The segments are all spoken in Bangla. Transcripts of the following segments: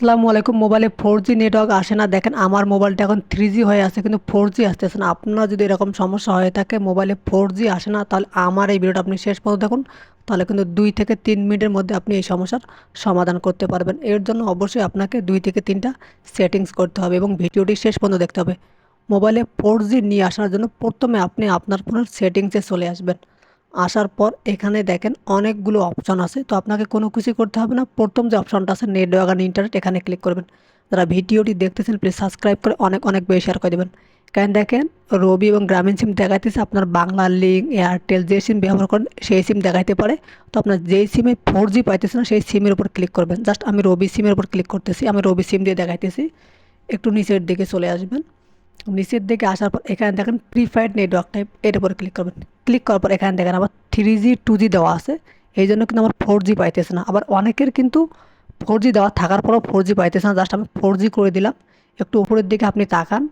আসসালামু আলাইকুম, মোবাইলে ফোর জি নেটওয়ার্ক আসে না। দেখেন, আমার মোবাইলটা এখন থ্রি জি হয়ে আছে, কিন্তু ফোর জি আসতেছে না। আপনার যদি এরকম সমস্যা হয়ে থাকে, মোবাইলে ফোর জি আসে না, তাহলে আমার এই ভিডিওটা আপনি শেষ পর্যন্ত দেখুন। তাহলে কিন্তু দুই থেকে তিন মিনিটের মধ্যে আপনি এই সমস্যার সমাধান করতে পারবেন। এর জন্য অবশ্যই আপনাকে দুই থেকে তিনটা সেটিংস করতে হবে এবং ভিডিওটি শেষ পর্যন্ত দেখতে হবে। মোবাইলে ফোর জি নিয়ে আসার জন্য প্রথমে আপনি আপনার ফোনের সেটিংসে চলে আসবেন। আসার পর এখানে দেখেন অনেকগুলো অপশন আছে। তো আপনাকে কোনো কিছু করতে হবে না। প্রথম যে অপশনটা আছে নেটওয়ার্ক আর ইন্টারনেট এখানে ক্লিক করবেন। যারা ভিডিওটি দেখতেছেন প্লিজ সাবস্ক্রাইব করে অনেক অনেক বেশি শেয়ার করে দেবেন। কারণ দেখেন রবি এবং গ্রামীণ সিম দেখাইতেছে, আপনার বাংলা লিঙ্ক এয়ারটেল যে সিম ব্যবহার করেন, সেই সিম দেখাইতে পারে। তো আপনার যেই সিমে ফোর জি পাইতেছে না সেই সিমের উপর ক্লিক করবেন। জাস্ট আমি রবি সিমের উপর ক্লিক করতেছি, আমি রবি সিম দিয়ে দেখাইতেছি। একটু নিচের দিকে চলে আসবেন। নিচের দিকে আসার পর এখানে দেখেন প্রিফাইড নেটওয়ার্ক টাইপের উপরে ক্লিক করবেন। ক্লিক করার পর এখানে দেখেন আবার থ্রি জি টু জি দেওয়া আছে। এই জন্য কিন্তু আমার ফোর জি পাইতেছে না। আবার অনেকের কিন্তু ফোর জি দেওয়া থাকার পরেও ফোর জি পাইতেছে না। জাস্ট আমি ফোর জি করে দিলাম। একটু উপরের দিকে আপনি তাকান,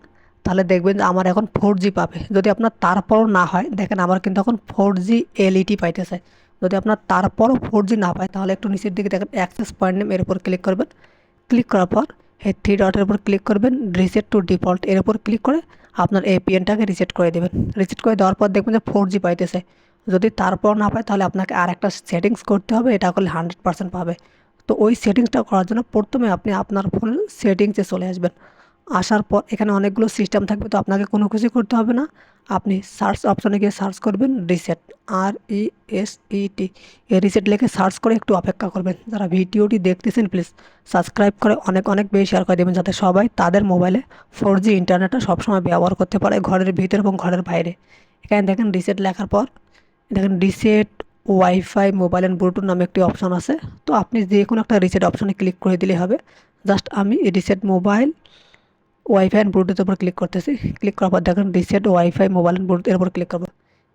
তাহলে দেখবেন যে আমার এখন ফোর জি পাবে। যদি আপনার তারপরও না হয়, দেখেন আমার কিন্তু এখন ফোর জি এলইটি পাইতেছে। যদি আপনার তারপরও ফোর জি না পায়, তাহলে একটু নিচের দিকে দেখেন অ্যাক্সেস পয়েন্ট নেম এর উপর ক্লিক করবেন। ক্লিক করার পর এই থ্রি ডটের উপর ক্লিক করবেন রিসেট টু ডিফল্ট এর উপর ক্লিক করে আপনার এপিএনটাকে রিসেট করে দেবেন। রিসেট করে দেওয়ার পর দেখবেন যে ফোর জি পাইতেছে। যদি তারপর না পায় তাহলে আপনাকে আর একটা সেটিংস করতে হবে, এটা করলে হান্ড্রেড পার্সেন্ট পাবে। তো ওই সেটিংসটা করার জন্য প্রথমে আপনি আপনার ফোনের সেটিংসে চলে আসবেন। আসার পর এখানে অনেকগুলো সিস্টেম থাকবে, তো আপনাকে কোনো কিছু করতে হবে না। আপনি সার্চ অপশনে গিয়ে সার্চ করবেন রিসেট আর ই এস ই টি এই রিসেট লিখে সার্চ করে একটু অপেক্ষা করবেন। যারা ভিডিওটি দেখতেছেন প্লিজ সাবস্ক্রাইব করে অনেক অনেক বেশি শেয়ার করে দেবেন, যাতে সবাই তাদের মোবাইলে ফোর জি ইন্টারনেটটা সবসময় ব্যবহার করতে পারে ঘরের ভিতরে এবং ঘরের বাইরে। এখানে দেখেন রিসেট লেখার পর, দেখেন reset wifi mobile and Bluetooth নামে একটি অপশন আছে। তো আপনি যে কোনো একটা রিসেট অপশনে ক্লিক করে দিলেই হবে। জাস্ট আমি রিসেট মোবাইল ওয়াইফাই অ্যান্ড ব্লুটুথের উপর ক্লিক করতেছি। ক্লিক করার পর দেখেন reset wifi mobile and Bluetooth এর উপর ক্লিক করব।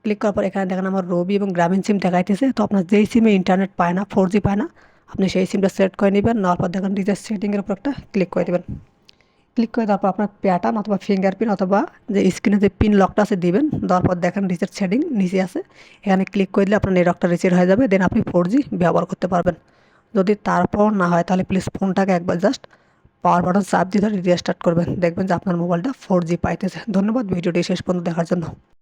ক্লিক করার পর এখানে দেখেন আমার রবি এবং গ্রামীণ সিম দেখাইতেছে। তো আপনার যেই সিমে ইন্টারনেট পায় না ফোর পায় না, আপনি সেই সিমটা সেট করে নেবেন। নেওয়ার পর দেখেন রিচার্জ সেটিংয়ের উপর একটা ক্লিক করে দেবেন। ক্লিক করে তারপর আপনার প্যাটার্ন অথবা ফিঙ্গারপ্রিন্ট অথবা যে স্ক্রিনে যে পিন লকটা আছে দিবেন, দেওয়ার পর দেখেন রিচার্জ সেটিং নিচে আছে। এখানে ক্লিক করে দিলে আপনার নেটওয়ার্কটা রিচার্জ হয়ে যাবে। দেন আপনি ফোর ব্যবহার করতে পারবেন। যদি তারপর না হয়, তাহলে প্লিজ ফোনটাকে একবার জাস্ট পাওয়ার বাটন চাপ দিয়ে ধরে রিস্টার্ট করবেন। দেখবেন যে আপনার মোবাইলটা ফোর জি পাইতেছে। ধন্যবাদ, ভিডিওটি শেষ পর্যন্ত দেখার জন্য।